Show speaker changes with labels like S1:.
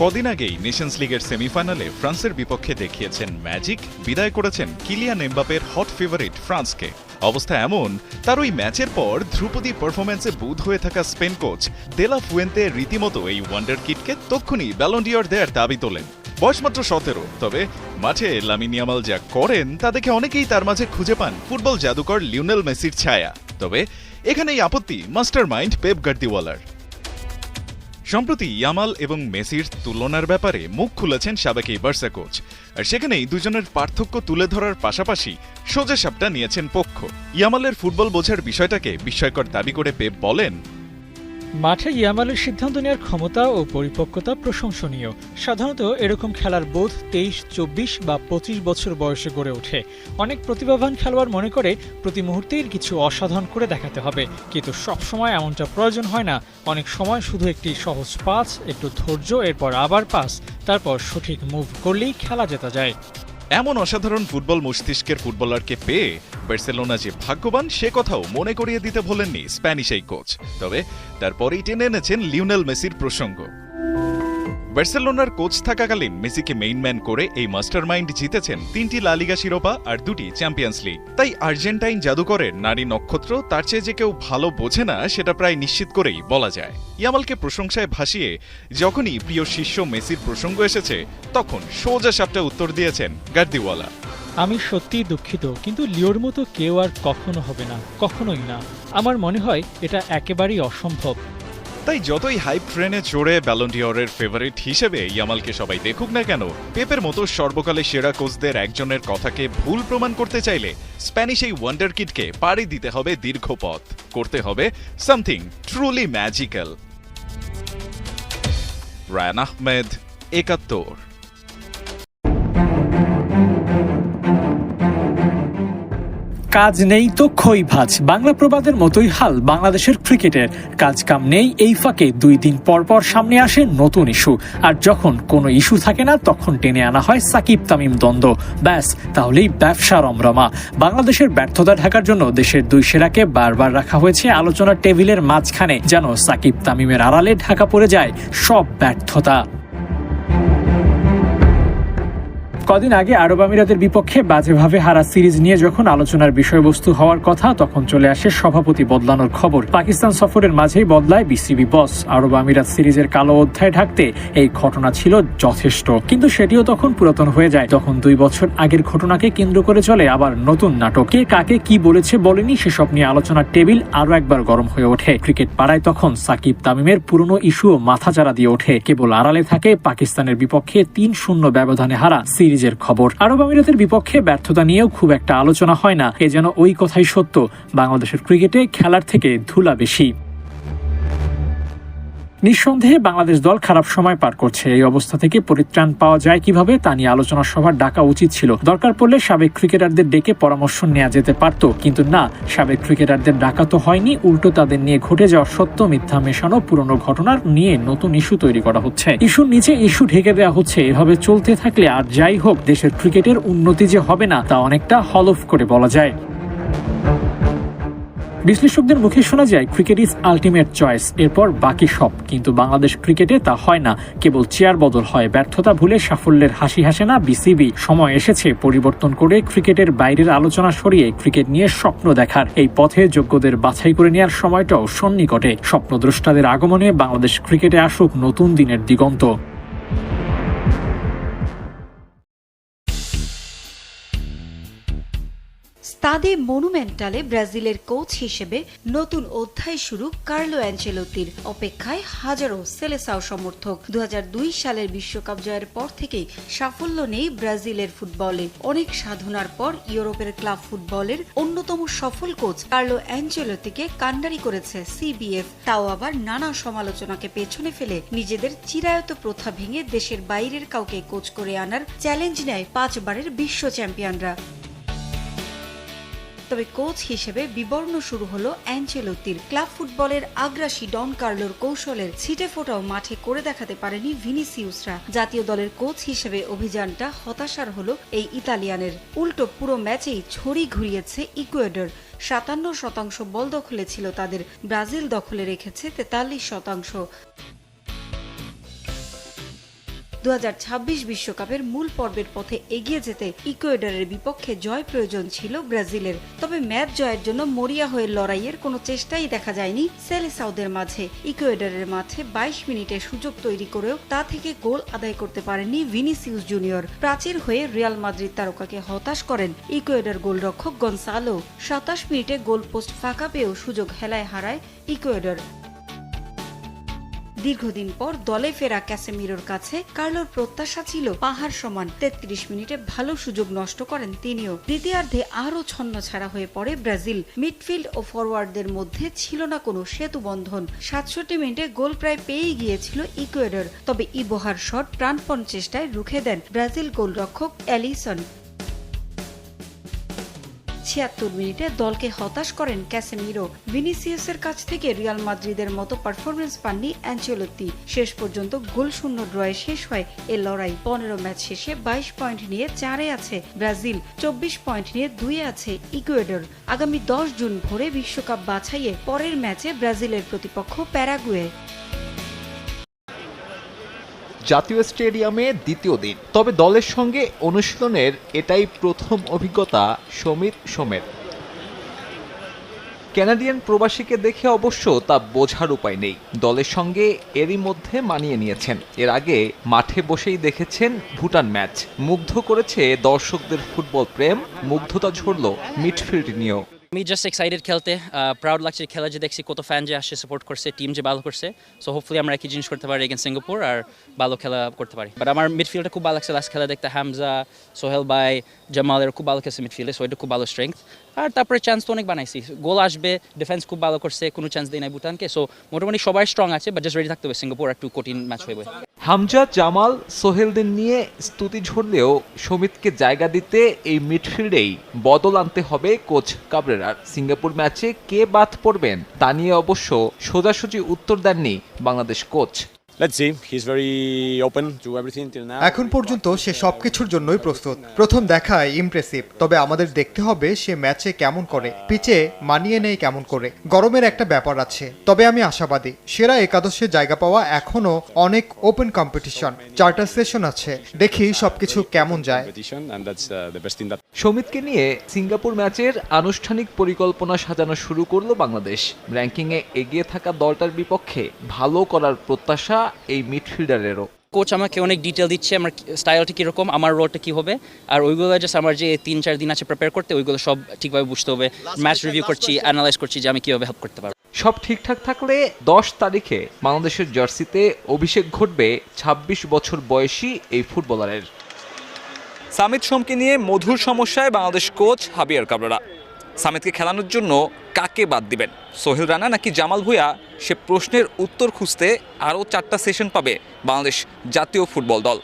S1: কদিন আগেই নেশনস লিগের সেমিফাইনালে ফ্রান্সের বিপক্ষে দেখিয়েছেন ম্যাজিক বিদায় করেছেন কিলিয়ান এমবাপের হট ফেভারিট ফ্রান্সকে। অবস্থা এমন, তার ওই ম্যাচের পর ধ্রুপদী পারফরম্যান্সে বুধ হয়ে থাকা স্পেন কোচ দেলা ফুয়েন্তে রীতিমতো এই ওয়ান্ডার কিটকে তক্ষুনি ব্যালন্ডিয়র দেয়ার দাবি তোলেন। বয়স মাত্র সতেরো, তবে মাঠে লামিনিয়ামাল যা করেন, তা দেখে অনেকেই তার মাঝে খুঁজে পান ফুটবল জাদুকর লিওনেল মেসির ছায়া। তবে এখানেই আপত্তি মাস্টার মাইন্ড পেপ গার্দিওয়ালার সম্প্রতি ইয়ামাল এবং মেসির তুলনার ব্যাপারে মুখ খুলেছেন সাবেক বার্সা কোচ। আর সেখানেই দুজনের পার্থক্য তুলে ধরার পাশাপাশি সোজা সাপটা নিয়েছেন পক্ষ। ইয়ামালের ফুটবল বোঝার বিষয়টাকে বিস্ময়কর দাবি করে পেপ বলেন
S2: মাঠে ইয়ামালের সিদ্ধান্ত নেওয়ার ক্ষমতা ও পরিপক্কতা প্রশংসনীয়। সাধারণত এরকম খেলার বোধ তেইশ, চব্বিশ বা পঁচিশ বছর বয়সে গড়ে ওঠে। অনেক প্রতিভাবান খেলোয়াড় মনে করে প্রতি মুহূর্তেই কিছু অসাধারণ করে দেখাতে হবে। কিন্তু সবসময় এমনটা প্রয়োজন হয় না। অনেক সময় শুধু একটি সহজ পাস, একটু ধৈর্য, এরপর আবার পাস, তারপর সঠিক মুভ করলেই খেলা জেতা যায়।
S1: এমন অসাধারণ ফুটবল মস্তিষ্কের ফুটবলারকে পেয়ে বার্সেলোনা যে ভাগ্যবান, সে কথাও মনে করিয়ে দিতে ভোলেননি স্প্যানিশ এই কোচ। তবে তারপরেই টেনে এনেছেন লিওনেল মেসির প্রসঙ্গ। বার্সেলোনার কোচ থাকাকালীন মেসিকে মেইন ম্যান করে এই মাস্টারমাইন্ড জিতেছেন তিনটি লালিগা শিরোপা আর দুটি চ্যাম্পিয়ন্স লিগ তাই আর্জেন্টাইন জাদুকরের নারী নক্ষত্র, তার চেয়ে যে কেউ ভালো বোঝে না, সেটা প্রায় নিশ্চিত করেই বলা যায়। ইয়ামালকে প্রশংসায় ভাসিয়ে যখনই প্রিয় শিষ্য মেসির প্রসঙ্গ এসেছে, তখন সোজা সাপটা উত্তর দিয়েছেন গার্দিওয়ালা।
S2: আমি সত্যিই দুঃখিত, কিন্তু লিওর মতো কেউ আর কখনো হবে না, কখনোই না। আমার মনে হয় এটা একেবারেই অসম্ভব।
S1: তাই যতই হাইপ ট্রেনে চড়ে ব্যালন্ডিয়রের ফেভারিট হিসেবে ইয়ামালকে সবাই দেখুক না কেন, পেপের মতো সর্বকালে সেরা কোচদের একজনের কথাকে ভুল প্রমাণ করতে চাইলে স্প্যানিশ এই ওয়ান্ডার কিটকে পাড়ি দিতে হবে দীর্ঘ পথ। করতে হবে something truly magical Rayan Ahmed, একাত্তর।
S3: কাজ নেই তো খই ভাজ। বাংলা প্রবাদের মতোই হাল বাংলাদেশের ক্রিকেটের। কাজ কাম নেই এই ফাঁকে দুই দিন পর পর সামনে আসে নতুন ইস্যু। আর যখন কোনো ইস্যু থাকে না, তখন টেনে আনা হয় সাকিব তামিম দ্বন্দ্ব। ব্যাস, তাহলেই ব্যবসা রমরমা বাংলাদেশের ব্যর্থতা ঢাকার জন্য দেশের দুই সেরাকে বারবার রাখা হয়েছে আলোচনার টেবিলের মাঝখানে, যেন সাকিব তামিমের আড়ালে ঢাকা পড়ে যায় সব ব্যর্থতা। কদিন আগে আরব আমিরাতের বিপক্ষে বাজেভাবে হারা সিরিজ নিয়ে যখন আলোচনার বিষয়বস্তু হওয়ার কথা, তখন চলে আসে সভাপতি বদলানোর খবর। পাকিস্তান সফরের মাঝেই বদলায় বিসিবি বস। আরব আমিরাত সিরিজের কালো অধ্যায় ঢাকতে এই ঘটনা ছিল যথেষ্ট। কিন্তু সেটিও তখন পুরাতন হয়ে যায়। তখন দুই বছর আগের ঘটনাকে কেন্দ্র করে চলে আবার নতুন নাটক। কে কাকে কি বলেছে বলেনি সেসব নিয়ে আলোচনার টেবিল আরও একবার গরম হয়ে ওঠে। ক্রিকেট পাড়ায় তখন সাকিব তামিমের পুরনো ইস্যুও মাথাচাড়া দিয়ে ওঠে। কেবল আড়ালে থাকে পাকিস্তানের বিপক্ষে তিন শূন্য ব্যবধানে হারা সিরিজের খবর। আরব আমিরাতের বিপক্ষে ব্যর্থতা নিয়েও খুব একটা আলোচনা হয় না। এ যেন ওই কথাই সত্য। বাংলাদেশের ক্রিকেটে খেলার থেকে ধুলা বেশি। নিঃসন্দেহে বাংলাদেশ দল খারাপ সময় পার করছে। এই অবস্থা থেকে পরিত্রাণ পাওয়া যায় কীভাবে তা নিয়ে আলোচনা সভা ডাকা উচিত ছিল। দরকার পড়লে সাবেক ক্রিকেটারদের ডেকে পরামর্শ নেওয়া যেতে পারত। কিন্তু না, সাবেক ক্রিকেটারদের ডাকা তো হয়নি। উল্টো তাদের নিয়ে ঘটে যাওয়া সত্য মিথ্যা মেশানো পুরনো ঘটনার নিয়ে নতুন ইস্যু তৈরি করা হচ্ছে। ইস্যুর নিচে ইস্যু ঢেকে দেওয়া হচ্ছে। এভাবে চলতে থাকলে আর যাই হোক, দেশের ক্রিকেটের উন্নতি যে হবে না, তা অনেকটা হলফ করে বলা যায়। বিশ্লেষকদের মুখে শোনা যায় ক্রিকেট ইজ আলটিমেট চয়েস এরপর বাকি সব। কিন্তু বাংলাদেশ ক্রিকেটে তা হয় না। কেবল চেয়ার বদল হয়। ব্যর্থতা ভুলে সাফল্যের হাসি হাসে না বিসিবি। সময় এসেছে পরিবর্তন করে ক্রিকেটের বাইরের আলোচনা সরিয়ে ক্রিকেট নিয়ে স্বপ্ন দেখার। এই পথে যোগ্যদের বাছাই করে নেওয়ার সময়টাও সন্নিকটে। স্বপ্নদ্রষ্টাদের আগমনে বাংলাদেশ ক্রিকেটে আসুক নতুন দিনের দিগন্ত।
S4: স্তাদে মনুমেন্টালে ব্রাজিলের কোচ হিসেবে নতুন অধ্যায় শুরু কার্লো অ্যাঞ্চেলোতির অপেক্ষায় হাজারো সেলেসাও সমর্থক। দু হাজার দুই সালের বিশ্বকাপ জয়ের পর থেকেই সাফল্য নেই ব্রাজিলের ফুটবলে। অনেক সাধনার পর ইউরোপের ক্লাব ফুটবলের অন্যতম সফল কোচ কার্লো অ্যাঞ্চেলোতিকে কান্ডারি করেছে সিবিএফ। তাও আবার নানা সমালোচনাকে পেছনে ফেলে নিজেদের চিরায়ত প্রথা ভেঙে দেশের বাইরের কাউকে কোচ করে আনার চ্যালেঞ্জ নেয় পাঁচবারের বিশ্ব চ্যাম্পিয়নরা তবে কোচ হিসেবে বিবর্ণ শুরু হলো অ্যাঞ্চেলোত্তির ক্লাব ফুটবলের আগ্রাসী ডন কার্লোর কৌশলের ছিটে ফোটাও মাঠে করে দেখাতে পারেনি ভিনিসিউসরা। জাতীয় দলের কোচ হিসেবে অভিযানটা হতাশার হলো এই ইতালিয়ানের। উল্টো পুরো ম্যাচেই ছড়ি ঘুরিয়েছে ইকুয়েডর। সাতান্ন শতাংশ বল দখলে ছিল তাদের। ব্রাজিল দখলে রেখেছে তেতাল্লিশ শতাংশ। দু বিশ্বকাপের মূল পর্বের পথে এগিয়ে যেতে ইকুয়েডরের বিপক্ষে জয় প্রয়োজন ছিল ব্রাজিলের। তবে ম্যাচ জয়ের জন্য মরিয়া হয়ে লড়াইয়ের কোনো চেষ্টাই দেখা যায়নি সেলেসাউদের মাঝে। ইকুয়েডরের মাঠে বাইশ মিনিটে সুযোগ তৈরি করেও তা থেকে গোল আদায় করতে পারেননি ভিনিসিউস জুনিয়র। প্রাচীর হয়ে রিয়াল মাদ্রিদ তারকাকে হতাশ করেন ইকুয়েডর গোলরক্ষক গনসালো। সাতাশ মিনিটে গোল পোস্ট ফাঁকা পেয়েও সুযোগ হেলায় হারায় ইকুয়েডর। দীর্ঘদিন পর দলে ফেরা ক্যাসেমিরোর কাছে কার্লোর প্রত্যাশা ছিল পাহাড় সমান। তেত্রিশ মিনিটে ভালো সুযোগ নষ্ট করেন তিনিও। দ্বিতীয়ার্ধে আরও ছন্ন ছাড়া হয়ে পড়ে ব্রাজিল। মিডফিল্ড ও ফরওয়ার্ডদের মধ্যে ছিল না কোনো সেতু বন্ধন। সাতষট্টি মিনিটে গোল প্রায় পেয়েই গিয়েছিল ইকুয়েডর। তবে ইবোহার শট প্রাণপণ চেষ্টায় রুখে দেন ব্রাজিল গোলরক্ষক অ্যালিসন ছিয়াত্তর মিনিটে দলকে হতাশ করেন ক্যাসেমিরো। ভিনিসিয়াসের কাছ থেকে রিয়াল মাদ্রিদের মতো পারফরমেন্স পাননি অ্যাঞ্চেলত্তি। শেষ পর্যন্ত গোল শূন্য ড্রয়ে শেষ হয় এ লড়াই। পনেরো ম্যাচ শেষে বাইশ পয়েন্ট নিয়ে চারে আছে ব্রাজিল, চব্বিশ পয়েন্ট নিয়ে দুয়ে আছে ইকুয়েডর। আগামী দশ জুন ভোরে বিশ্বকাপ বাছাইয়ে পরের ম্যাচে ব্রাজিলের প্রতিপক্ষ প্যারাগুয়ে।
S5: জাতীয় স্টেডিয়ামে দ্বিতীয় দিন। তবে দলের সঙ্গে অনুশীলনের এটাই প্রথম অভিজ্ঞতা সমীর সোমের। ক্যানাডিয়ান প্রবাসীকে দেখে অবশ্য তা বোঝার উপায় নেই। দলের সঙ্গে এরই মধ্যে মানিয়ে নিয়েছেন। এর আগে মাঠে বসেই দেখেছেন ভুটান ম্যাচ। মুগ্ধ করেছে দর্শকদের ফুটবল প্রেম, মুগ্ধতা ঝরল মিডফিল্ড নিয়েও।
S6: আমি জাস্ট এক্সাইটেড খেলতে প্রাউড লাগছে খেলা যে দেখছি, কত ফ্যান যে আসছে সাপোর্ট করছে টিম যে ভালো করছে। সো হোপফুলি আমরা একই জিনিস করতে পারি এগেন সিঙ্গাপুর আর ভালো খেলা করতে পারি। বাট আমার মিডফিল্ডটা খুব ভালো লাগছে লাস্ট খেলা দেখতে হামজা, সোহেল বাই জামালের খুব ভালো খেলছে মিডফিল্ডে সো এটা খুব ভালো স্ট্রেংথ আর তারপরে চান্স তো অনেক বানাইছি। গোল আসবে ডিফেন্স খুব ভালো করছে, কোনো চান্স দেয় নাই ভুটানকে। সো মোটামুটি সবাই স্ট্রং আছে বাট জাস্ট রেডি থাকতে হবে। সিঙ্গাপুর একটু কঠিন ম্যাচ হইবে।
S5: হামজা, জামাল, সোহেলদের নিয়ে স্তুতি ঝরলেও সমিতকে জায়গা দিতে এই মিডফিল্ডেই বদল আনতে হবে কোচ কাবরেরার সিঙ্গাপুর ম্যাচে কে বাদ পড়বেন তা নিয়ে অবশ্য সোজাসুজি উত্তর দেননি Bangladesh coach.
S7: Let's see. He's very open to everything till now.
S8: এখন পর্যন্ত সে সবকিছুর জন্যই প্রস্তুত। প্রথম দেখায় ইমপ্রেসিভ তবে আমাদের দেখতে হবে সে ম্যাচে কেমন করে। পিচে মানিয়ে নেই কেমন করে। গরমের একটা ব্যাপার আছে। তবে আমি আশাবাদী সেরা একাদশে জায়গা পাওয়া এখনও অনেক ওপেন কম্পিটিশন চার্টার সেশন আছে। দেখি সবকিছু কেমন যায়।
S7: Uh,
S5: সমিতকে নিয়ে সিঙ্গাপুর ম্যাচের আনুষ্ঠানিক পরিকল্পনা সাজানো শুরু করল বাংলাদেশ। র্যাঙ্কিংয়ে এগিয়ে থাকা দলটার বিপক্ষে ভালো করার প্রত্যাশা এই মিডফিল্ডারেরও
S6: কোচ আমাকে অনেক ডিটেল দিচ্ছে আমার স্টাইলটা কীরকম আমার রোলটা কী হবে। আর ওইগুলো জাস্ট আমার যে তিন চার দিন আছে প্রিপেয়ার করতে ওইগুলো সব ঠিকভাবে বুঝতে হবে। ম্যাচ রিভিউ করছি অ্যানালাইজ করছি যে আমি কীভাবে হেল্প করতে পারব।
S5: সব ঠিকঠাক থাকলে দশ তারিখে বাংলাদেশের জার্সিতে অভিষেক ঘটবে ২৬ বছর বয়সী এই ফুটবলারের সামিত সোমকে নিয়ে মধুর সমস্যায় বাংলাদেশ কোচ হাবিয়ার কাবরারা সামিতকে খেলানোর জন্য কাকে বাদ দিবেন? সোহেল রানা নাকি জামাল ভুয়া সে প্রশ্নের উত্তর খুঁজতে আরও চারটা সেশন পাবে বাংলাদেশ জাতীয় ফুটবল দল।